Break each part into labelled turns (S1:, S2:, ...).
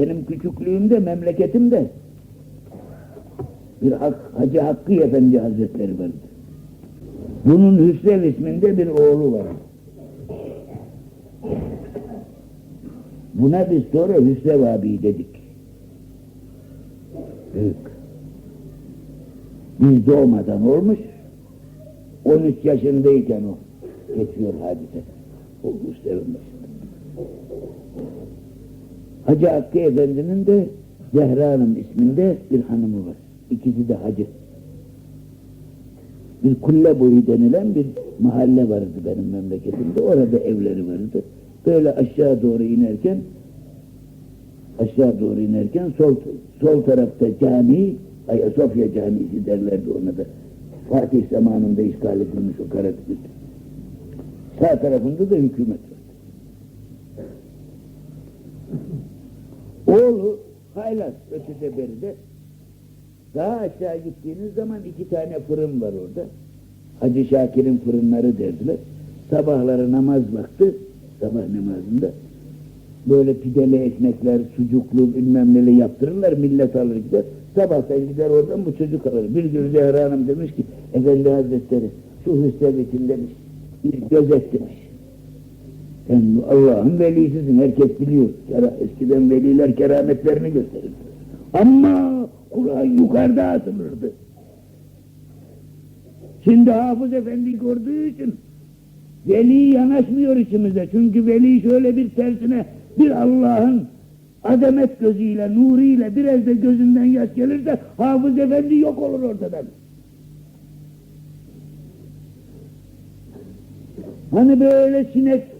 S1: Benim küçüklüğümde, memleketimde bir Hacı Hakkı Efendi Hazretleri vardı. Bunun Hüsrev isminde bir oğlu var. Buna biz sonra Hüsrev abi dedik. Büyük. Biz doğmadan olmuş, 13 yaşındayken o geçiyor hadise. O Hüsrev'in başında. Hacı Hakkı Efendi'nin de Zehra Hanım isminde bir hanımı var. İkisi de hacı. Bir kulle boyu denilen bir mahalle vardı benim memleketimde. Orada evleri vardı. Böyle aşağı doğru inerken aşağı doğru inerken sol sol tarafta cami, Ayasofya Camisi derlerdi ona da. Fatih zamanında işgal edilmiş o Karadeniz. Sağ tarafında da hükümet var. Oğlu haylaz ötede beride. Daha aşağı gittiğiniz zaman iki tane fırın var orada. Hacı Şakir'in fırınları derdiler. Sabahları namaz vakti, sabah namazında böyle pideli ekmekler, sucuklu bilmem neli yaptırırlar, millet alır gider. Sabah sen gider oradan bu çocuk alır. Bir gün Zehra Hanım demiş ki, Efendi Hazretleri şu hüsrevetin demiş, bir gözet demiş. Sen Allah'ın velisisin, herkes biliyor. Eskiden veliler kerametlerini gösterir. Ama Kur'an yukarıda asılırdı. Şimdi Hafız Efendi gördüğü için veli yanaşmıyor içimize. Çünkü veli şöyle bir tersine bir Allah'ın azamet gözüyle, nuriyle biraz da gözünden yaş gelirse Hafız Efendi yok olur ortadan. Hani böyle sinek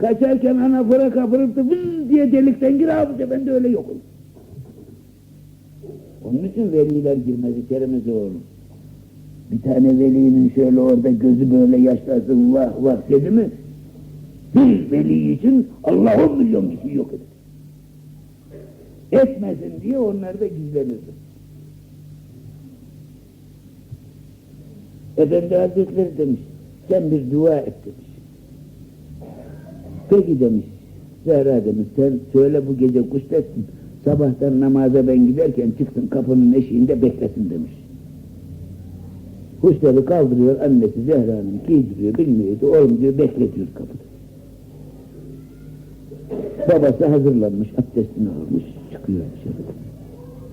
S1: kaçarken anafora kapırıp da vız diye delikten gir Hafız Efendi öyle yok olur. Onun için veliler girmez içerimize oğlum. Bir tane velinin şöyle orada gözü böyle yaşlasın vah vah dedi mi? Bir veli için Allah on milyon kişi yok eder. Etmesin diye onlar da gizlenirdi. Efendi Hazretleri demiş, sen bir dua et demiş. Peki demiş, Zehra demiş, sen söyle bu gece kuşletsin, sabahtan namaza ben giderken çıksın kapının eşiğinde beklesin demiş. Kuşları kaldırıyor annesi Zehra Hanım giydiriyor bilmiyordu oğlum diyor bekletiyor kapıda. Babası hazırlanmış abdestini almış çıkıyor dışarı.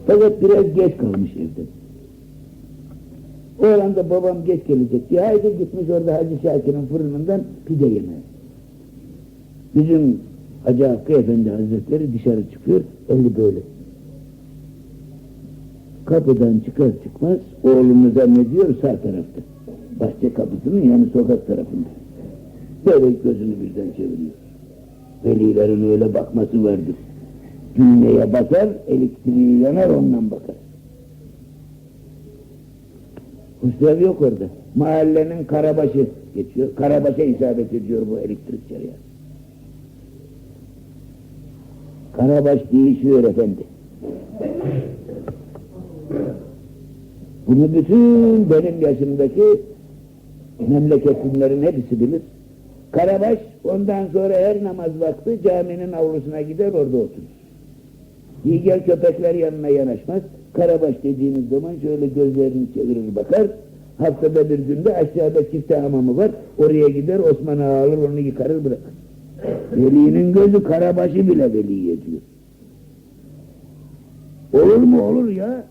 S1: Fakat biraz geç kalmış evde. Oğlan da babam geç gelecek diye haydi gitmiş orada Hacı Şakir'in fırınından pide yemeye. Bizim Hacı Hakkı Efendi Hazretleri dışarı çıkıyor eli böyle. Kapıdan çıkar çıkmaz oğlunu zannediyor sağ tarafta. Bahçe kapısının yani sokak tarafında. Böyle gözünü birden çeviriyor. Velilerin öyle bakması vardır. Dünyaya bakar, elektriği yanar ondan bakar. Hüsrev yok orada. Mahallenin karabaşı geçiyor. Karabaşa isabet ediyor bu elektrik çarıya. Karabaş değişiyor efendi. Bunu bütün benim yaşımdaki memleketlilerin hepsi bilir. Karabaş ondan sonra her namaz vakti caminin avlusuna gider orada oturur. Diğer köpekler yanına yanaşmaz. Karabaş dediğiniz zaman şöyle gözlerini çevirir bakar. Haftada bir günde aşağıda çifte hamamı var. Oraya gider Osman alır onu yıkarır bırakır. Velinin gözü karabaşı bile veli ediyor. Olur mu olur ya?